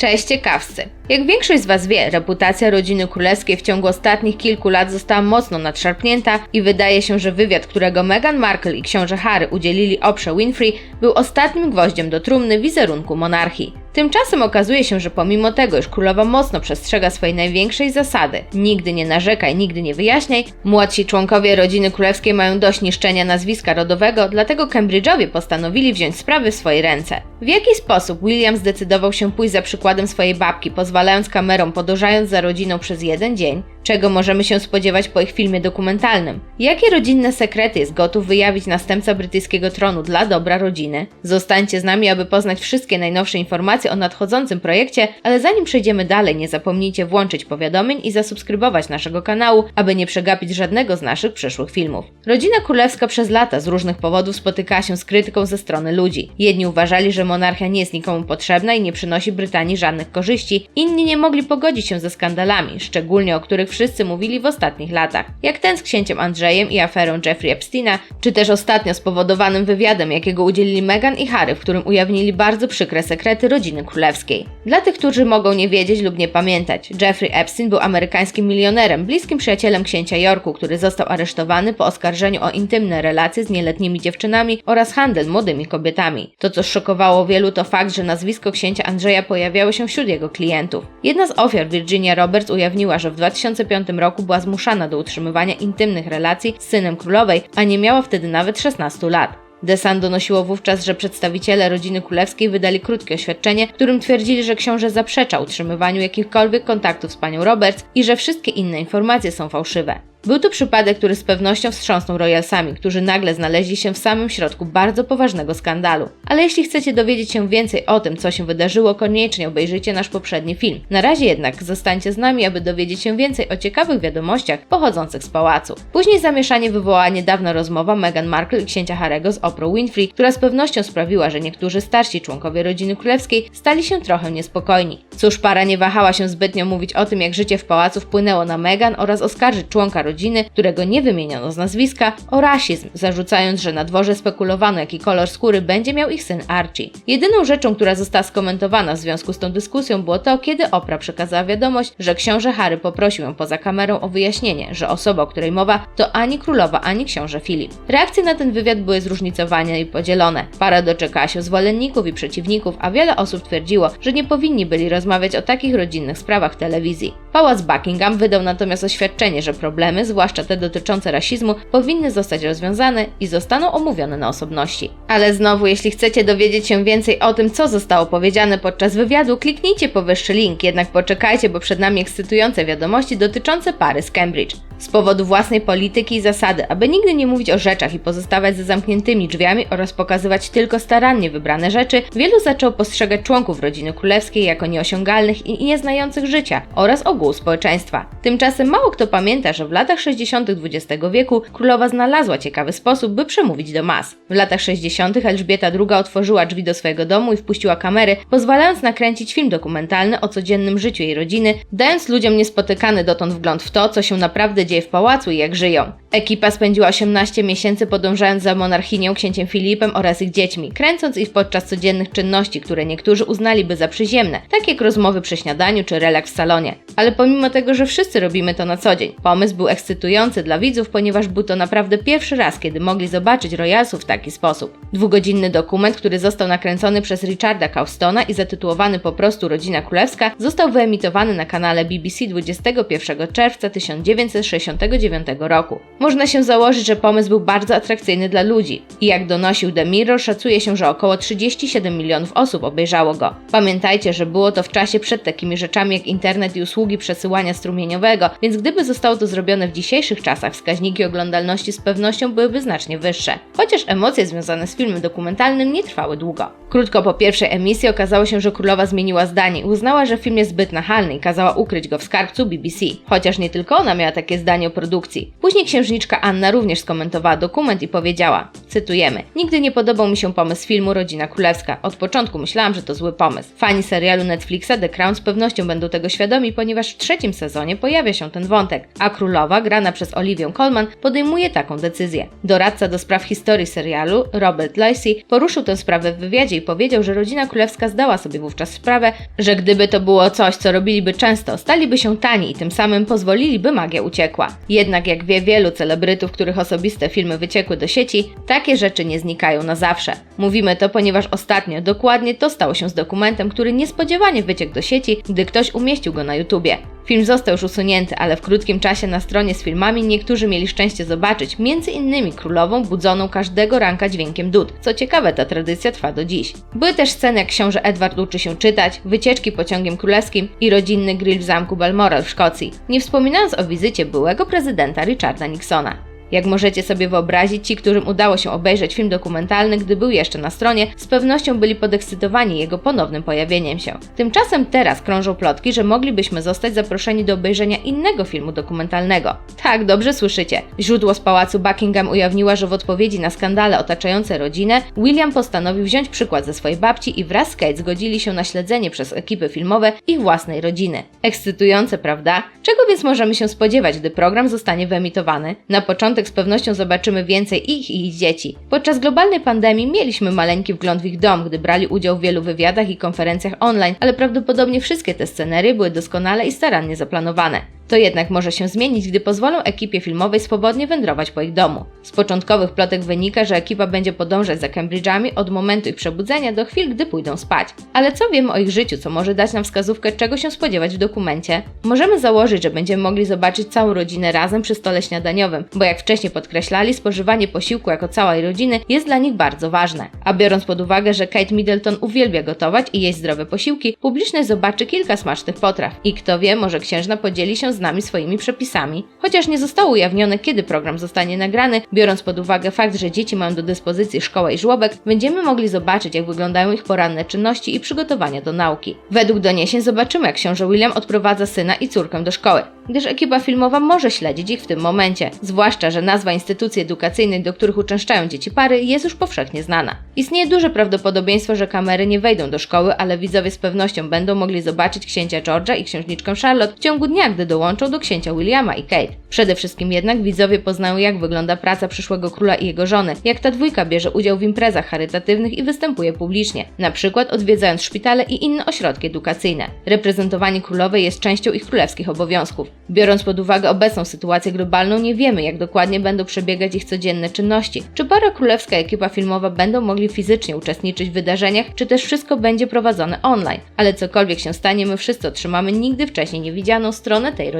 Cześć ciekawscy! Jak większość z Was wie, reputacja rodziny królewskiej w ciągu ostatnich kilku lat została mocno nadszarpnięta i wydaje się, że wywiad, którego Meghan Markle i książę Harry udzielili Oprah Winfrey, był ostatnim gwoździem do trumny wizerunku monarchii. Tymczasem okazuje się, że pomimo tego, iż królowa mocno przestrzega swojej największej zasady nigdy nie narzekaj, nigdy nie wyjaśniaj, młodsi członkowie rodziny królewskiej mają dość niszczenia nazwiska rodowego, dlatego Cambridge'owie postanowili wziąć sprawy w swoje ręce. W jaki sposób William zdecydował się pójść za przykładem swojej babki, pozwalając kamerom podążając za rodziną przez jeden dzień? Czego możemy się spodziewać po ich filmie dokumentalnym? Jakie rodzinne sekrety jest gotów wyjawić następca brytyjskiego tronu dla dobra rodziny? Zostańcie z nami, aby poznać wszystkie najnowsze informacje o nadchodzącym projekcie, ale zanim przejdziemy dalej, nie zapomnijcie włączyć powiadomień i zasubskrybować naszego kanału, aby nie przegapić żadnego z naszych przyszłych filmów. Rodzina królewska przez lata z różnych powodów spotykała się z krytyką ze strony ludzi. Jedni uważali, że monarchia nie jest nikomu potrzebna i nie przynosi Brytanii żadnych korzyści, inni nie mogli pogodzić się ze skandalami, szczególnie o których wszyscy mówili w ostatnich latach, jak ten z księciem Andrzejem i aferą Jeffrey Epsteina, czy też ostatnio spowodowanym wywiadem, jakiego udzielili Meghan i Harry, w którym ujawnili bardzo przykre sekrety rodziny królewskiej. Dla tych, którzy mogą nie wiedzieć lub nie pamiętać, Jeffrey Epstein był amerykańskim milionerem, bliskim przyjacielem księcia Yorku, który został aresztowany po oskarżeniu o intymne relacje z nieletnimi dziewczynami oraz handel młodymi kobietami. To, co szokowało wielu, to fakt, że nazwisko księcia Andrzeja pojawiało się wśród jego klientów. Jedna z ofiar, Virginia Roberts, ujawniła, że w 2005 roku była zmuszana do utrzymywania intymnych relacji z synem królowej, a nie miała wtedy nawet 16 lat. The donosiło wówczas, że przedstawiciele rodziny królewskiej wydali krótkie oświadczenie, którym twierdzili, że książę zaprzecza utrzymywaniu jakichkolwiek kontaktów z panią Roberts i że wszystkie inne informacje są fałszywe. Był to przypadek, który z pewnością wstrząsnął Royalsami, którzy nagle znaleźli się w samym środku bardzo poważnego skandalu. Ale jeśli chcecie dowiedzieć się więcej o tym, co się wydarzyło, koniecznie obejrzyjcie nasz poprzedni film. Na razie jednak zostańcie z nami, aby dowiedzieć się więcej o ciekawych wiadomościach pochodzących z pałacu. Później zamieszanie wywołała niedawna rozmowa Meghan Markle i księcia Harego z Oprah Winfrey, która z pewnością sprawiła, że niektórzy starsi członkowie rodziny królewskiej stali się trochę niespokojni. Cóż, para nie wahała się zbytnio mówić o tym, jak życie w pałacu wpłynęło na Meghan oraz oskarżyć członka rodziny rodziny, którego nie wymieniono z nazwiska, o rasizm, zarzucając, że na dworze spekulowano, jaki kolor skóry będzie miał ich syn Archie. Jedyną rzeczą, która została skomentowana w związku z tą dyskusją było to, kiedy Oprah przekazała wiadomość, że książę Harry poprosił ją poza kamerą o wyjaśnienie, że osoba, o której mowa, to ani królowa, ani książę Filip. Reakcje na ten wywiad były zróżnicowane i podzielone. Para doczekała się zwolenników i przeciwników, a wiele osób twierdziło, że nie powinni byli rozmawiać o takich rodzinnych sprawach w telewizji. Pałac Buckingham wydał natomiast oświadczenie, że problemy zwłaszcza te dotyczące rasizmu, powinny zostać rozwiązane i zostaną omówione na osobności. Ale znowu, jeśli chcecie dowiedzieć się więcej o tym, co zostało powiedziane podczas wywiadu, kliknijcie powyższy link, jednak poczekajcie, bo przed nami ekscytujące wiadomości dotyczące pary z Cambridge. Z powodu własnej polityki i zasady, aby nigdy nie mówić o rzeczach i pozostawać za zamkniętymi drzwiami oraz pokazywać tylko starannie wybrane rzeczy, wielu zaczęło postrzegać członków rodziny królewskiej jako nieosiągalnych i nieznających życia oraz ogółu społeczeństwa. Tymczasem mało kto pamięta, że w latach 60. XX wieku królowa znalazła ciekawy sposób, by przemówić do mas. W latach 60. Elżbieta II otworzyła drzwi do swojego domu i wpuściła kamery, pozwalając nakręcić film dokumentalny o codziennym życiu jej rodziny, dając ludziom niespotykany dotąd wgląd w to, co się naprawdę dzieje w pałacu i jak żyją. Ekipa spędziła 18 miesięcy podążając za monarchinią, księciem Filipem oraz ich dziećmi, kręcąc ich podczas codziennych czynności, które niektórzy uznaliby za przyziemne, tak jak rozmowy przy śniadaniu czy relaks w salonie. Ale pomimo tego, że wszyscy robimy to na co dzień, pomysł był ekscytujący dla widzów, ponieważ był to naprawdę pierwszy raz, kiedy mogli zobaczyć Royalsów w taki sposób. Dwugodzinny dokument, który został nakręcony przez Richarda Caustona i zatytułowany po prostu Rodzina Królewska, został wyemitowany na kanale BBC 21 czerwca 1969 roku. Można się założyć, że pomysł był bardzo atrakcyjny dla ludzi i jak donosił The Mirror, szacuje się, że około 37 milionów osób obejrzało go. Pamiętajcie, że było to w czasie przed takimi rzeczami jak internet i usługi przesyłania strumieniowego, więc gdyby zostało to zrobione w dzisiejszych czasach, wskaźniki oglądalności z pewnością byłyby znacznie wyższe. Chociaż emocje związane z filmem dokumentalnym nie trwały długo. Krótko po pierwszej emisji okazało się, że królowa zmieniła zdanie i uznała, że film jest zbyt nachalny i kazała ukryć go w skarbcu BBC. Chociaż nie tylko ona miała takie zdanie o produkcji. Później księżniczka Anna również skomentowała dokument i powiedziała, cytujemy, Nigdy nie podobał mi się pomysł filmu Rodzina Królewska. Od początku myślałam, że to zły pomysł. Fani serialu Netflixa The Crown z pewnością będą tego świadomi, ponieważ w trzecim sezonie pojawia się ten wątek, a królowa, grana przez Olivię Colman, podejmuje taką decyzję. Doradca do spraw historii serialu, Robert Lacey, poruszył tę sprawę w wywiadzie i powiedział, że rodzina królewska zdała sobie wówczas sprawę, że gdyby to było coś, co robiliby często, staliby się tani i tym samym pozwoliliby magia uciekła. Jednak jak wie wielu celebrytów, których osobiste filmy wyciekły do sieci, takie rzeczy nie znikają na zawsze. Mówimy to, ponieważ ostatnio dokładnie to stało się z dokumentem, który niespodziewanie wyciekł do sieci, gdy ktoś umieścił go na YouTubie. Film został już usunięty, ale w krótkim czasie na stronie z filmami niektórzy mieli szczęście zobaczyć innymi królową budzoną każdego ranka dźwiękiem dud. Co ciekawe, ta tradycja trwa do dziś. Były też sceny, jak książę Edward uczy się czytać, wycieczki pociągiem królewskim i rodzinny grill w zamku Balmoral w Szkocji, nie wspominając o wizycie byłego prezydenta Richarda Nixona. Jak możecie sobie wyobrazić, ci, którym udało się obejrzeć film dokumentalny, gdy był jeszcze na stronie, z pewnością byli podekscytowani jego ponownym pojawieniem się. Tymczasem teraz krążą plotki, że moglibyśmy zostać zaproszeni do obejrzenia innego filmu dokumentalnego. Tak, dobrze słyszycie. Źródło z pałacu Buckingham ujawniła, że w odpowiedzi na skandale otaczające rodzinę, William postanowił wziąć przykład ze swojej babci i wraz z Kate zgodzili się na śledzenie przez ekipy filmowe ich własnej rodziny. Ekscytujące, prawda? Czego więc możemy się spodziewać, gdy program zostanie wyemitowany? Na początku początek z pewnością zobaczymy więcej ich i ich dzieci. Podczas globalnej pandemii mieliśmy maleńki wgląd w ich dom, gdy brali udział w wielu wywiadach i konferencjach online, ale prawdopodobnie wszystkie te scenerie były doskonale i starannie zaplanowane. To jednak może się zmienić, gdy pozwolą ekipie filmowej swobodnie wędrować po ich domu. Z początkowych plotek wynika, że ekipa będzie podążać za Cambridge'ami od momentu ich przebudzenia do chwil, gdy pójdą spać. Ale co wiemy o ich życiu, co może dać nam wskazówkę, czego się spodziewać w dokumencie? Możemy założyć, że będziemy mogli zobaczyć całą rodzinę razem przy stole śniadaniowym, bo jak wcześniej podkreślali, spożywanie posiłku jako całej rodziny jest dla nich bardzo ważne. A biorąc pod uwagę, że Kate Middleton uwielbia gotować i jeść zdrowe posiłki, publiczność zobaczy kilka smacznych potraw. I kto wie, może księżna podzieli się z nami swoimi przepisami. Chociaż nie zostało ujawnione, kiedy program zostanie nagrany, biorąc pod uwagę fakt, że dzieci mają do dyspozycji szkołę i żłobek, będziemy mogli zobaczyć, jak wyglądają ich poranne czynności i przygotowania do nauki. Według doniesień zobaczymy, jak książę William odprowadza syna i córkę do szkoły, gdyż ekipa filmowa może śledzić ich w tym momencie, zwłaszcza, że nazwa instytucji edukacyjnej, do których uczęszczają dzieci pary, jest już powszechnie znana. Istnieje duże prawdopodobieństwo, że kamery nie wejdą do szkoły, ale widzowie z pewnością będą mogli zobaczyć księcia George'a i księżniczkę Charlotte w ciągu dnia, gdy dołączą do księcia Williama i Kate. Przede wszystkim jednak widzowie poznają, jak wygląda praca przyszłego króla i jego żony, jak ta dwójka bierze udział w imprezach charytatywnych i występuje publicznie, na przykład odwiedzając szpitale i inne ośrodki edukacyjne. Reprezentowanie królowej jest częścią ich królewskich obowiązków. Biorąc pod uwagę obecną sytuację globalną, nie wiemy, jak dokładnie będą przebiegać ich codzienne czynności. Czy para królewska ekipa filmowa będą mogli fizycznie uczestniczyć w wydarzeniach, czy też wszystko będzie prowadzone online. Ale cokolwiek się stanie, my wszyscy otrzymamy nigdy wcześniej niewidzianą stronę tej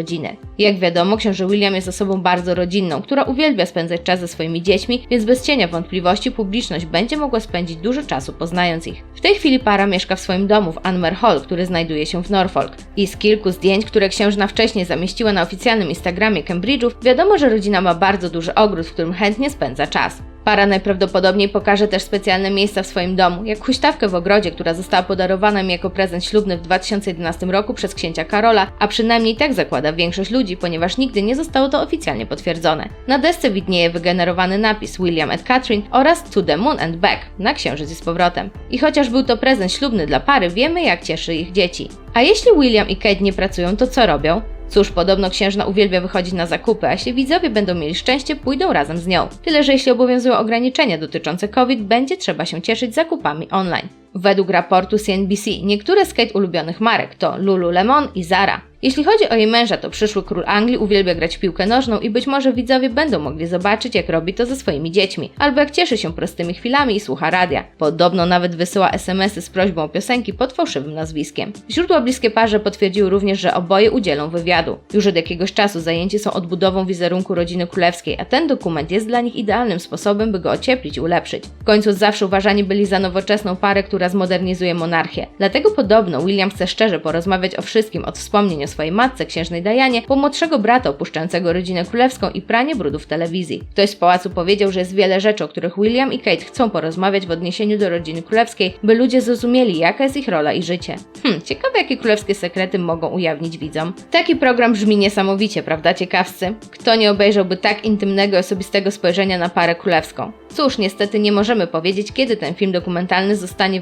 Jak wiadomo, książę William jest osobą bardzo rodzinną, która uwielbia spędzać czas ze swoimi dziećmi, więc bez cienia wątpliwości publiczność będzie mogła spędzić dużo czasu poznając ich. W tej chwili para mieszka w swoim domu w Anmer Hall, który znajduje się w Norfolk. I z kilku zdjęć, które księżna wcześniej zamieściła na oficjalnym Instagramie Cambridge'ów, wiadomo, że rodzina ma bardzo duży ogród, w którym chętnie spędza czas. Para najprawdopodobniej pokaże też specjalne miejsca w swoim domu, jak huśtawkę w ogrodzie, która została podarowana mi jako prezent ślubny w 2011 roku przez księcia Karola, a przynajmniej tak zakłada większość ludzi, ponieważ nigdy nie zostało to oficjalnie potwierdzone. Na desce widnieje wygenerowany napis William and Catherine oraz To the Moon and Back na księżyc i z powrotem. I chociaż był to prezent ślubny dla pary, wiemy jak cieszy ich dzieci. A jeśli William i Kate nie pracują, to co robią? Cóż, podobno księżna uwielbia wychodzić na zakupy, a jeśli widzowie będą mieli szczęście, pójdą razem z nią. Tyle, że jeśli obowiązują ograniczenia dotyczące COVID, będzie trzeba się cieszyć zakupami online. Według raportu CNBC niektóre z Kate ulubionych marek to Lululemon i Zara. Jeśli chodzi o jej męża, to przyszły król Anglii uwielbia grać w piłkę nożną i być może widzowie będą mogli zobaczyć, jak robi to ze swoimi dziećmi, albo jak cieszy się prostymi chwilami i słucha radia. Podobno nawet wysyła SMS-y z prośbą o piosenki pod fałszywym nazwiskiem. Źródła bliskie parze potwierdziły również, że oboje udzielą wywiadu. Już od jakiegoś czasu zajęci są odbudową wizerunku rodziny królewskiej, a ten dokument jest dla nich idealnym sposobem, by go ocieplić i ulepszyć. W końcu zawsze uważani byli za nowoczesną parę, która zmodernizuje monarchię. Dlatego podobno William chce szczerze porozmawiać o wszystkim od wspomnień o swojej matce, księżnej Dianie, po młodszego brata opuszczającego rodzinę królewską i pranie brudów w telewizji. Ktoś z pałacu powiedział, że jest wiele rzeczy, o których William i Kate chcą porozmawiać w odniesieniu do rodziny królewskiej, by ludzie zrozumieli, jaka jest ich rola i życie. Hmm, ciekawe jakie królewskie sekrety mogą ujawnić widzom. Taki program brzmi niesamowicie, prawda ciekawscy? Kto nie obejrzałby tak intymnego i osobistego spojrzenia na parę królewską? Cóż, niestety nie możemy powiedzieć, kiedy ten film dokumentalny zostanie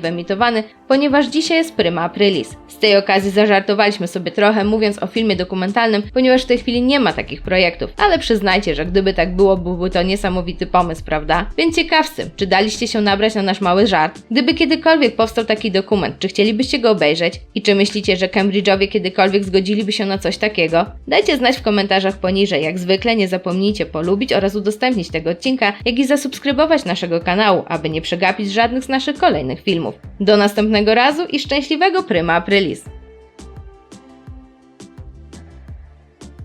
ponieważ dzisiaj jest prima aprilis. Z tej okazji zażartowaliśmy sobie trochę, mówiąc o filmie dokumentalnym, ponieważ w tej chwili nie ma takich projektów, ale przyznajcie, że gdyby tak było, byłby to niesamowity pomysł, prawda? Więc ciekawscy, czy daliście się nabrać na nasz mały żart? Gdyby kiedykolwiek powstał taki dokument, czy chcielibyście go obejrzeć? I czy myślicie, że Cambridge'owie kiedykolwiek zgodziliby się na coś takiego? Dajcie znać w komentarzach poniżej. Jak zwykle nie zapomnijcie polubić oraz udostępnić tego odcinka, jak i zasubskrybować naszego kanału, aby nie przegapić żadnych z naszych kolejnych filmów. Do następnego razu i szczęśliwego Pryma Aprilis!